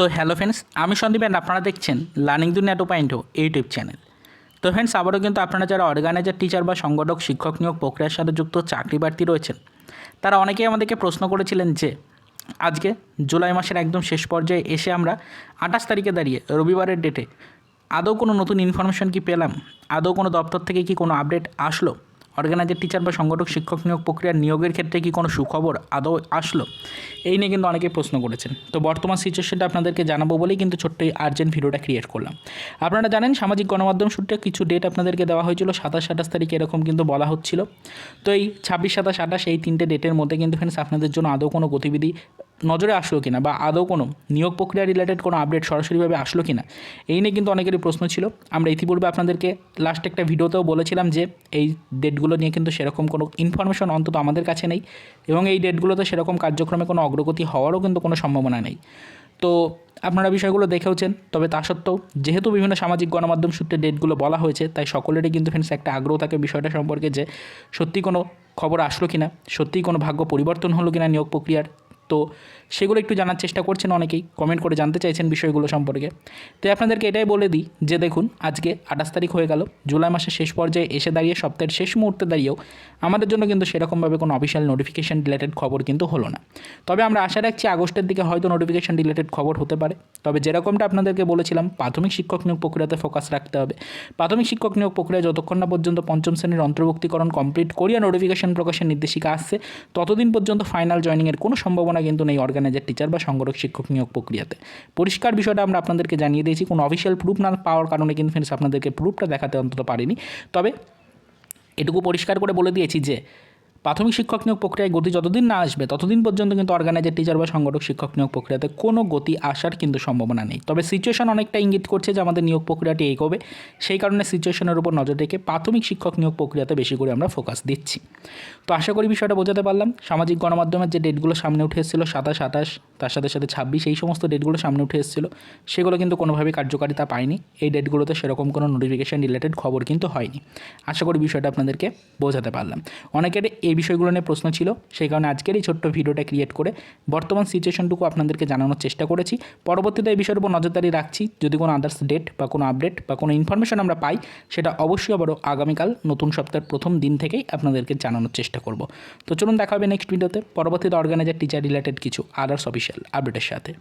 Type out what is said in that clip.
তো hello friends, আমি Sandeep and আপনারা দেখছেন লার্নিং দু টু পয়েন্ট ইউটিউব চ্যানেল তো ফ্রেন্ডস, আবারও কিন্তু আপনারা যারা অর্গানাইজার টিচার বা সংগঠক, শিক্ষক নিয়োগ প্রক্রিয়ার সাথে যুক্ত চাকরি প্রার্থী রয়েছেন, তারা অনেকেই আমাদেরকে প্রশ্ন করেছিলেন যে, আজকে জুলাই মাসের একদম শেষ পর্যায়ে এসে আমরা আঠাশ তারিখে দাঁড়িয়ে রবিবারের ডেটে আদৌ কোনো নতুন ইনফরমেশন কি পেলাম? আদৌ কোনো দপ্তর থেকে কি কোনো আপডেট আসলো? অর্গানাইজার, টিচার বা সংগঠক, শিক্ষক নিয়োগ প্রক্রিয়ার নিয়োগের ক্ষেত্রে কি কোনো সুখবর আদৌ আসলো? এই নিয়ে কিন্তু অনেকে প্রশ্ন করেছেন। তো বর্তমান সিচুয়েশনটা আপনাদেরকে জানাব বলেই কিন্তু ছোট্ট এই আর্জেন্ট ভিডিওটা ক্রিয়েট করলাম। আপনারা জানেন, সামাজিক গণমাধ্যম সূত্রে কিছু ডেট আপনাদেরকে দেওয়া হয়েছিল, সাতাশ সাতাশ তারিখে এরকম কিন্তু বলা হচ্ছিল। তো এই ছাব্বিশ, সাতাশ, আঠাশ এই তিনটে ডেটের মধ্যে কিন্তু ফ্রেন্ডস আপনাদের জন্য আদৌ কোনো গতিবিধি নজরে আসলো কিনা বা আদৌ কোনো নিয়োগ প্রক্রিয়া রিলেটেড কোনো আপডেট সরাসরিভাবে আসলো কিনা, এই নিয়ে কিন্তু অনেকেরই প্রশ্ন ছিল। আমরা ইতিপূর্বে আপনাদেরকে লাস্ট একটা ভিডিওতেও বলেছিলাম যে এই ডেটগুলো নিয়ে কিন্তু সেরকম কোনো ইনফরমেশন অন্তত আমাদের কাছে নেই এবং এই ডেটগুলোতে সেরকম কার্যক্রমে কোনো অগ্রগতি হওয়ারও কিন্তু কোনো সম্ভাবনা নেই। তো আপনারা বিষয়গুলো দেখেওছেন তবে তা সত্ত্বেও যেহেতু বিভিন্ন সামাজিক গণমাধ্যম সূত্রে ডেটগুলো বলা হয়েছে, তাই সকলেরই কিন্তু ফ্রেন্ডস একটা আগ্রহ থাকে বিষয়টা সম্পর্কে যে সত্যি কোনো খবর আসলো কিনা, সত্যিই কোনো ভাগ্য পরিবর্তন হলো কিনা নিয়োগ প্রক্রিয়ার তো সেগুলো একটু জানার চেষ্টা করছেন অনেকেই কমেন্ট করে জানতে চাইছেন বিষয়গুলো সম্পর্কে। তো আপনাদেরকে এটাই বলে দিই যে দেখুন, আজকে আঠাশ তারিখ হয়ে গেল, জুলাই মাসের শেষ পর্যায়ে এসে দাঁড়িয়ে সপ্তাহের শেষ মুহূর্তে দাঁড়িয়েও আমাদের জন্য কিন্তু সেরকমভাবে কোনো অফিসিয়াল নোটিফিকেশান রিলেটেড খবর কিন্তু হলো না। তবে আমরা আশা রাখছি আগস্টের দিকে হয়তো নোটিফিকেশান রিলেটেড খবর হতে পারে। তবে যেরকমটা আপনাদেরকে বলেছিলাম, প্রাথমিক শিক্ষক নিয়োগ প্রক্রিয়াতে ফোকাস রাখতে হবে। প্রাথমিক শিক্ষক নিয়োগ প্রক্রিয়া যতক্ষণ না পর্যন্ত পঞ্চম শ্রেণির অন্তর্ভুক্তিকরণ কমপ্লিট করিয়া নোটিফিকেশান প্রকাশের নির্দেশিকা আসছে, ততদিন পর্যন্ত ফাইনাল জয়নিংয়ের কোনো সম্ভাবনা কিন্তু নেই অর্গানাইজার টিচার বা সংগঠক, শিক্ষক নিয়োগ প্রক্রিয়াতে। পরিষ্কার বিষয়টা আমরা আপনাদেরকে জানিয়ে দিয়েছি, কোনো অফিসিয়াল প্রুফ না পাওয়ার কারণে কিন্তু ফ্রেন্ডস আপনাদেরকে প্রুফটা দেখাতে অন্তত পারিনি। তবে এটুকু পরিষ্কার করে বলে দিয়েছি যে প্রাথমিক শিক্ষক নিয়োগ প্রক্রিয়ায় গতি যতদিন না আসবে, ততদিন পর্যন্ত কিন্তু অর্গানাইজার টিচার বা সংগঠক শিক্ষক নিয়োগ প্রক্রিয়াতে কোনো গতি আসার কিন্তু সম্ভাবনা নেই। তবে সিচুয়েশন অনেকটা ইঙ্গিত করছে যে আমাদের নিয়োগ প্রক্রিয়াটি এগোবে। সেই কারণে সিচুয়েশনের উপর নজর রেখে প্রাথমিক শিক্ষক নিয়োগ প্রক্রিয়াতে বেশি করে আমরা ফোকাস দিচ্ছি। তো আশা করি বিষয়টা বোঝাতে পারলাম। সামাজিক গণমাধ্যমের যে ডেটগুলো সামনে উঠে এসেছিল, সাতাশ, আঠাশ, তার সাথে সাথে ছাব্বিশ, এই সমস্ত ডেটগুলো সামনে উঠে এসেছিল, সেগুলো কিন্তু কোনোভাবেই কার্যকারিতা পায়নি। এই ডেটগুলোতে সেরকম কোনো নোটিফিকেশান রিলেটেড খবর কিন্তু হয়নি। আশা করি বিষয়টা আপনাদেরকে বোঝাতে পারলাম। অনেকের এই বিষয়গুলো নিয়ে প্রশ্ন ছিল। সেই কারণে আজকের এই ছোট্ট ভিডিওটা ক্রিয়েট করে বর্তমান সিচুয়েশনটুকু আপনাদেরকে জানানোর চেষ্টা করেছি। পরবর্তীতে এই বিষয়ের উপর নজরদারি রাখছি। যদি কোনো আদার্স ডেট বা কোনো আপডেট বা কোনো ইনফরমেশন আমরা পাই, সেটা অবশ্যই আবারও আগামীকাল নতুন সপ্তাহের প্রথম দিন থেকেই আপনাদেরকে জানানোর চেষ্টা করব। তো চলুন দেখা হবে নেক্সট ভিডিওতে পরবর্তীতে অর্গানাইজার টিচার রিলেটেড কিছু আদার্স অফিসিয়াল আপডেটের সাথে।